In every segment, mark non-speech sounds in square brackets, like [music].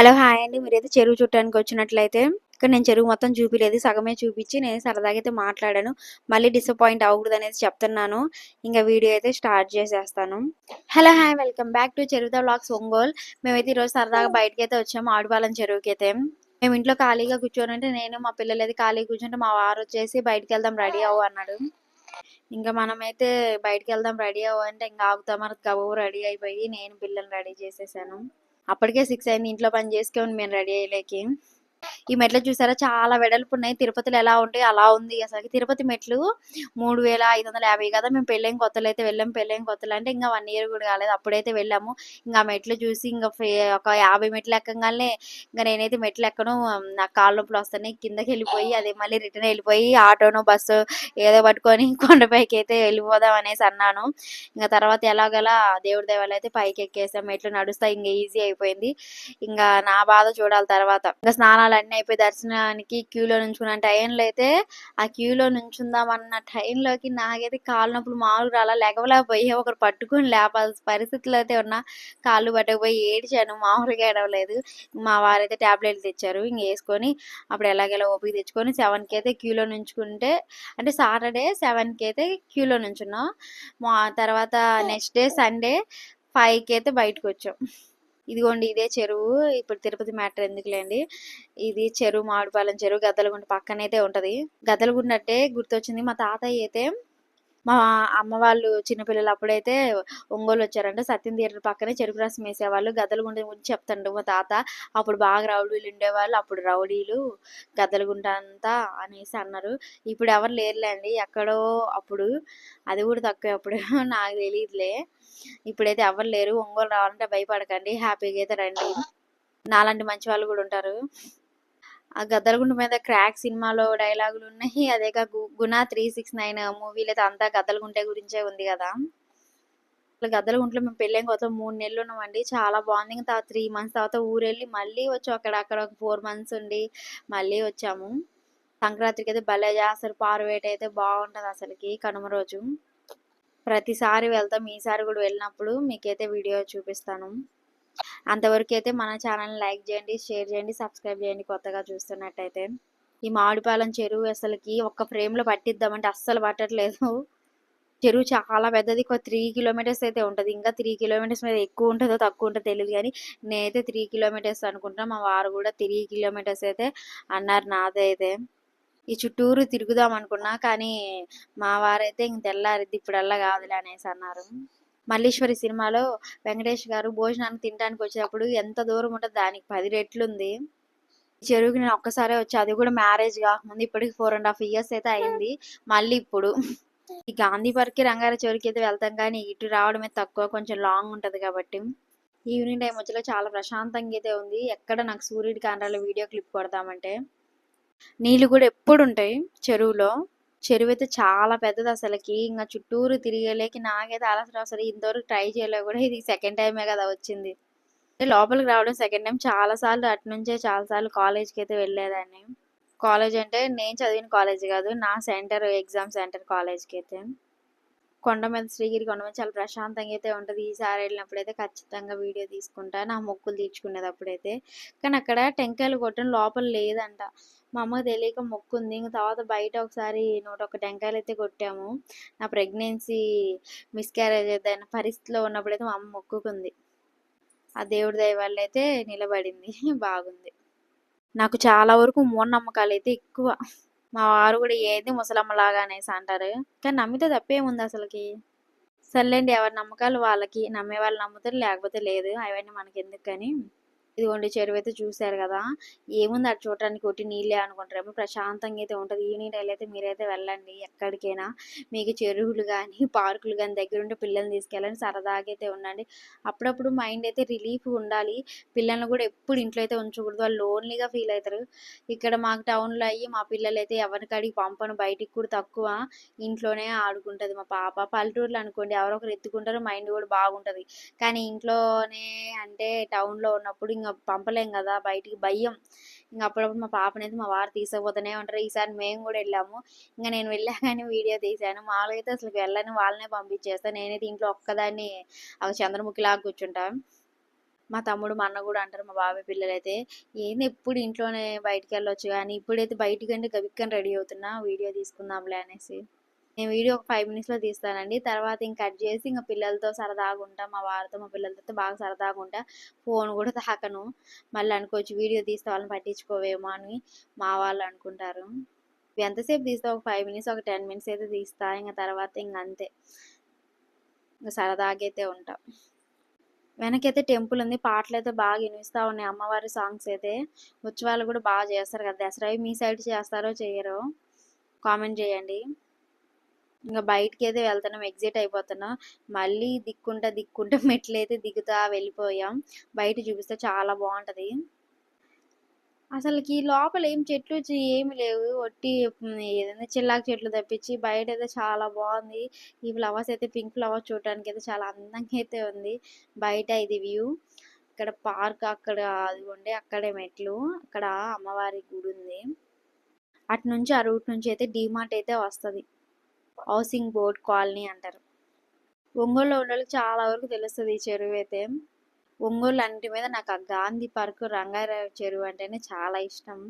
Hello hi అండి. మీరైతే చెరువు చుట్టానికి వచ్చినట్లయితే ఇక్కడ నేను చెరువు మొత్తం చూపిలేదు. సగమే చూపించి నేను సరదాగా అయితే మాట్లాడాను. మళ్ళీ డిసప్పాయింట్ అవ్వకూడదు అనేది చెప్తున్నాను. ఇంకా వీడియో అయితే స్టార్ట్ చేసేస్తాను. Hello hi. Welcome back to చెరువుద vlogs Ongole. మేమైతే ఈరోజు సరదాగా బయటకి అయితే వచ్చాము. ఆడుపాలెం చెరువుకి అయితే మేము ఇంట్లో ఖాళీగా కూర్చొని అంటే నేను మా పిల్లలు అయితే ఖాళీగా కూర్చుంటే మా వారు వచ్చేసి బయటకు వెళ్దాం రెడీ అవ్వు అన్నాడు. ఇంకా మనమైతే బయటకు వెళ్దాం రెడీ అవ్వు అంటే ఇంకా ఆగుతాం. మనకు గబు రెడీ అయిపోయి నేను పిల్లల్ని రెడీ చేసేసాను. అప్పటికే సిక్స్ అయింది ఇంట్లో పని చేసుకొని మేము రెడీ అయ్యలేకి. ఈ మెట్లు చూసారా? చాలా వెడల్పు ఉన్నాయి. తిరుపతిలో ఎలా ఉంటాయి అలా ఉంది. అసలు తిరుపతి మెట్లు మూడు వేల ఐదు వందల యాభై కదా? మేము పెళ్ళేం కొత్తలు అయితే వెళ్ళాం. పెళ్ళేం కొత్తలు అంటే ఇంకా వన్ ఇయర్ కూడా కాలేదు. అప్పుడైతే వెళ్ళాము. ఇంకా మెట్లు చూసి ఇంకా ఒక యాభై మెట్లు ఎక్కగానే ఇంకా నేనైతే మెట్లు ఎక్కను. నాకు కాళ్ళ నొప్పులు వస్తాయి కిందకి వెళ్ళిపోయి అదే మళ్ళీ రిటర్న్ వెళ్ళిపోయి ఆటోను బస్సు ఏదో పట్టుకొని [laughs] కొండపైకి అయితే వెళ్ళిపోదాం అనేసి అన్నాను. ఇంకా తర్వాత ఎలాగలా దేవుడి దేవాలు అయితే పైకి ఎక్కేసాం. మెట్లు నడుస్తా ఇంకా ఈజీ అయిపోయింది. ఇంకా నా బాధ చూడాలి తర్వాత. ఇంకా స్నానాలు అన్నీ అయిపోయి దర్శనానికి క్యూలో నుంచుకున్న. టైంలో అయితే ఆ క్యూలో నుంచుందామన్న టైంలోకి నాకైతే కాళ్ళ నొప్పులు మామూలుగా రాలా. లేకపోయి ఒకరు పట్టుకొని లేపాల్సిన పరిస్థితుల్లో అయితే ఉన్నా. కాళ్ళు పట్టకపోయి ఏడ్చాను. మామూలుగా ఏడవలేదు. మా వారైతే టాబ్లెట్లు తెచ్చారు. ఇంక వేసుకొని అప్పుడు ఎలాగెలా ఓపిక తెచ్చుకొని సెవెన్కి అయితే క్యూలో నుంచుకుంటే అంటే సాటర్డే సెవెన్కి అయితే క్యూలో నుంచున్నాం. మా తర్వాత నెక్స్ట్ డే సండే ఫైవ్కి అయితే బయటకు వచ్చాం. ఇదిగోండి ఇదే చెరువు. ఇప్పుడు తిరుపతి మ్యాటర్ ఎందుకులేండి? ఇది చెరువు మామిడిపాలెం చెరువు గద్దలగుంట పక్కనైతే ఉంటది. గద్దలగుంట అంటే గుర్తొచ్చింది మా తాతయ్య అయితే మా అమ్మ వాళ్ళు చిన్నపిల్లలు అప్పుడైతే ఒంగోలు వచ్చారంట. సత్యం థియేటర్ పక్కనే చెరుకు రసం వేసేవాళ్ళు. గద్దలగుంట గురించి చెప్తాడు మా తాత. అప్పుడు బాగా రౌడీలు ఉండేవాళ్ళు. అప్పుడు రౌడీలు గద్దలగుంట అంతా అనేసి అన్నారు. ఇప్పుడు ఎవరు లేరులేండి. ఎక్కడో అప్పుడు అది కూడా తక్కువ అప్పుడు. [laughs] నాకు తెలియదులే. ఇప్పుడైతే ఎవరు లేరు. ఒంగోలు రావాలంటే భయపడకండి. హ్యాపీగా అయితే రండి. నాలాంటి మంచి వాళ్ళు కూడా ఉంటారు. ఆ గద్దలగుండు మీద క్రాక్ సినిమాలో డైలాగులు ఉన్నాయి. అదే గు- గుణ త్రీ సిక్స్ నైన్ మూవీలో అయితే అంతా గద్దలగుంటే గురించే ఉంది కదా. అసలు గద్దలగుంటలో మేము పెళ్ళి కొత్త మూడు నెలలు ఉన్నామండి. చాలా బాగుంది. ఇంకా త్రీ మంత్స్ తర్వాత ఊరెళ్ళి మళ్ళీ వచ్చాం అక్కడ. అక్కడ ఒక ఫోర్ మంత్స్ ఉండి మళ్ళీ వచ్చాము. సంక్రాంతికి అయితే భలే చేస్తారు. పారువేట అయితే బాగుంటుంది అసలుకి కనుమ రోజు. ప్రతిసారి వెళ్తాం. ఈసారి కూడా వెళ్ళినప్పుడు మీకైతే వీడియో చూపిస్తాను. అంతవరకు అయితే మన ఛానల్ని లైక్ చేయండి షేర్ చేయండి సబ్స్క్రైబ్ చేయండి కొత్తగా చూస్తున్నట్టయితే. ఈ మామిడిపాలెం చెరువు అసలుకి ఒక్క ఫ్రేమ్లో పట్టిద్దామంటే అస్సలు పట్టట్లేదు. చెరువు చాలా పెద్దది ఒక త్రీ కిలోమీటర్స్ అయితే ఉంటుంది. ఇంకా త్రీ కిలోమీటర్స్ మీద ఎక్కువ ఉంటుందో తక్కువ ఉంటుందో తెలియదు కానీ నేనైతే త్రీ కిలోమీటర్స్ అనుకుంటున్నా. మా వారు కూడా త్రీ కిలోమీటర్స్ అయితే అన్నారు నాదైతే. ఈ చుట్టూరు తిరుగుదాం అనుకున్నా కానీ మా వారైతే ఇంక తెల్లారిద్ది ఇప్పుడల్లా కాదులే అనేసి అన్నారు. మల్లీశ్వరి సినిమాలో వెంకటేష్ గారు భోజనానికి తినడానికి వచ్చేటప్పుడు ఎంత దూరం ఉంటుంది దానికి పది రెట్లు ఉంది. ఈ చెరువుకి నేను ఒక్కసారే వచ్చి అది కూడా మ్యారేజ్ కాకముందు ఇప్పటికి ఫోర్ అండ్ హాఫ్ ఇయర్స్ అయితే అయింది. మళ్ళీ ఇప్పుడు ఈ గాంధీ పార్క్కి రంగార చెరువుకి అయితే వెళ్తాం కానీ ఇటు రావడమే తక్కువ కొంచెం లాంగ్ ఉంటది కాబట్టి. ఈవినింగ్ టైం వచ్చేలా చాలా ప్రశాంతంగా అయితే ఉంది. ఎక్కడ నాకు సూర్యుడి కాండ్రాల వీడియో క్లిప్ కొడతామంటే నీళ్ళు కూడా ఎప్పుడు ఉంటాయి చెరువులో? చెరువు అయితే చాలా పెద్దది అసలుకి ఇంకా చుట్టూరు తిరిగేలేకి నాకైతే అలసలు అసలు ఇంతవరకు ట్రై చేయలే కూడా. ఇది సెకండ్ టైమే కదా వచ్చింది. లోపలికి రావడం సెకండ్ టైం. చాలా సార్లు అటు నుంచే చాలా సార్లు కాలేజ్కి అయితే వెళ్ళేదాన్ని. కాలేజ్ అంటే నేను చదివిన కాలేజ్ కాదు. నా సెంటర్ ఎగ్జామ్ సెంటర్ కాలేజ్కి అయితే కొండ మీద శ్రీగిరి కొండ మీద చాలా ప్రశాంతంగా అయితే ఉంటుంది. ఈసారి వెళ్ళినప్పుడైతే ఖచ్చితంగా వీడియో తీసుకుంటాను ఆ మొక్కులు తీర్చుకునేది అప్పుడైతే కానీ అక్కడ టెంకాయలు కొట్టడం లోపల లేదంట. మా అమ్మకి తెలియక మొక్కుంది ఇంకా తర్వాత బయట ఒకసారి నూట ఒక టెంకాయలు అయితే కొట్టాము. నా ప్రెగ్నెన్సీ మిస్క్యారేజ్ అయిన పరిస్థితిలో ఉన్నప్పుడైతే మా అమ్మ మొక్కుకుంది. ఆ దేవుడి దయ వల్ల అయితే నిలబడింది. [laughs] బాగుంది. నాకు చాలా వరకు మూఢనమ్మకాలు అయితే ఎక్కువ. మా వారు కూడా ఏది ముసలమ్మలాగా అనేసి అంటారు. కానీ నమ్మితే తప్పేముంది అసలుకి? సర్లేండి ఎవరి నమ్మకాలు వాళ్ళకి నమ్మే వాళ్ళు నమ్ముతారు లేకపోతే లేదు అవన్నీ మనకి ఎందుకు కానీ? ఇదిగోండి చెరువు అయితే చూశారు కదా ఏముంది అటు చూడటానికి ఒకటి నీళ్ళే అనుకుంటారేమో ప్రశాంతంగా అయితే ఉంటుంది. ఈవినింగ్ టైం అయితే మీరైతే వెళ్ళండి ఎక్కడికైనా. మీకు చెరువులు కానీ పార్కులు కానీ దగ్గర ఉంటే పిల్లల్ని తీసుకెళ్ళండి సరదాగా అయితే ఉండండి. అప్పుడప్పుడు మైండ్ అయితే రిలీఫ్ ఉండాలి. పిల్లల్ని కూడా ఎప్పుడు ఇంట్లో అయితే ఉంచకూడదు. వాళ్ళు లోన్లీగా ఫీల్ అవుతారు. ఇక్కడ మాకు టౌన్లో అయ్యి మా పిల్లలు అయితే ఎవరికాడికి పంపను. బయటికి కూడా తక్కువ ఇంట్లోనే ఆడుకుంటుంది మా పాప. పల్లెటూరులో అనుకోండి ఎవరో ఒకరు ఎత్తుకుంటారు మైండ్ కూడా బాగుంటుంది. కానీ ఇంట్లోనే అంటే టౌన్లో ఉన్నప్పుడు ఇంకా పంపలేం కదా బయటికి భయం. ఇంకా అప్పుడప్పుడు మా పాపనైతే మా వారు తీసుకుపోతూనే ఉంటారు. ఈసారి మేము కూడా వెళ్ళాము. ఇంకా నేను వెళ్ళాగానే వీడియో తీశాను. మామూలుగా అయితే అసలు వెళ్ళని వాళ్ళనే పంపించేస్తాను నేనైతే ఇంట్లో ఒక్కదాన్ని ఒక చంద్రముఖిలాగా కూర్చుంటాను మా తమ్ముడు మా అన్న కూడా అంటారు మా బాబాయ్ పిల్లలైతే ఏంది ఎప్పుడు ఇంట్లోనే బయటికి వెళ్ళొచ్చు కానీ ఇప్పుడైతే బయటికంటే గవిక్కని రెడీ అవుతున్నా వీడియో తీసుకుందాంలే అనేసి. నేను వీడియో ఒక ఫైవ్ మినిట్స్లో తీస్తానండి. తర్వాత ఇంక కట్ చేసి ఇంకా పిల్లలతో సరదాగా ఉంటా మా వారితో మా పిల్లలతో బాగా సరదాగా ఉంటా ఫోన్ కూడా తాకను. మళ్ళీ అనుకోవచ్చు వీడియో తీస్తే వాళ్ళని పట్టించుకోవేమో అని మా వాళ్ళు అనుకుంటారు. ఎంతసేపు తీస్తా ఒక ఫైవ్ మినిట్స్ ఒక టెన్ మినిట్స్ అయితే తీస్తా. ఇంకా తర్వాత ఇంక అంతే. ఇంకా సరదాగా అయితే వెనకైతే టెంపుల్ ఉంది. పాటలు అయితే బాగా వినిపిస్తూ ఉన్నాయి. అమ్మవారి సాంగ్స్ అయితే. ఉత్సవాలు కూడా బాగా చేస్తారు కదా. దసరా మీ సైడ్ చేస్తారో చేయరో కామెంట్ చేయండి. ఇంకా బయటికి అయితే వెళ్తున్నాం ఎగ్జిట్ అయిపోతున్నాం. మళ్ళీ దిక్కుంటా దిక్కుంటా [laughs] మెట్లు అయితే దిగుతా వెళ్ళిపోయాం. బయట చూపిస్తే చాలా బాగుంటది. అసలుకి లోపల ఏం చెట్లు ఏమి లేవు. ఒట్టి ఏదైనా చిల్లాకు చెట్లు తప్పించి బయట అయితే చాలా బాగుంది. ఈ ఫ్లవర్స్ అయితే పింక్ ఫ్లవర్స్ చూడటానికి అయితే చాలా అందంగా అయితే ఉంది. బయట ఇది వ్యూ. ఇక్కడ పార్క్ అక్కడ అది ఉండే అక్కడే మెట్లు. అక్కడ అమ్మవారి గుడి ఉంది అటు నుంచి ఆ రూట్ నుంచి అయితే డీమార్ట్ అయితే వస్తుంది. హౌసింగ్ బోర్డ్ కాలనీ అంటారు. ఒంగోలులో ఉండే చాలా వరకు తెలుస్తుంది ఈ చెరువు అయితే. ఒంగోలు అన్నిటి మీద నాకు ఆ గాంధీ పార్క్ రంగారావు చెరువు అంటేనే చాలా ఇష్టం.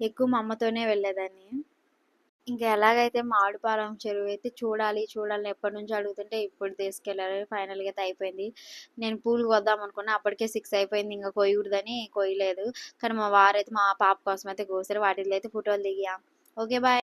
ఎక్కువ మా అమ్మతోనే వెళ్ళేదాన్ని. ఇంకా ఎలాగైతే మామిడిపాలెం చెరువు అయితే చూడాలి చూడాలి ఎప్పటి నుంచి అడుగుతుంటే ఇప్పుడు తీసుకెళ్ళారు. ఫైనల్గా అయితే అయిపోయింది. నేను పూలు కొద్దాం అనుకున్నా అప్పటికే సిక్స్ అయిపోయింది. ఇంకా కొయ్యకూడదని కొయ్యలేదు. కానీ మా వారైతే మా పాప కోసం అయితే కోసారు. వాటిలో అయితే ఫోటోలు దిగాం. Okay bye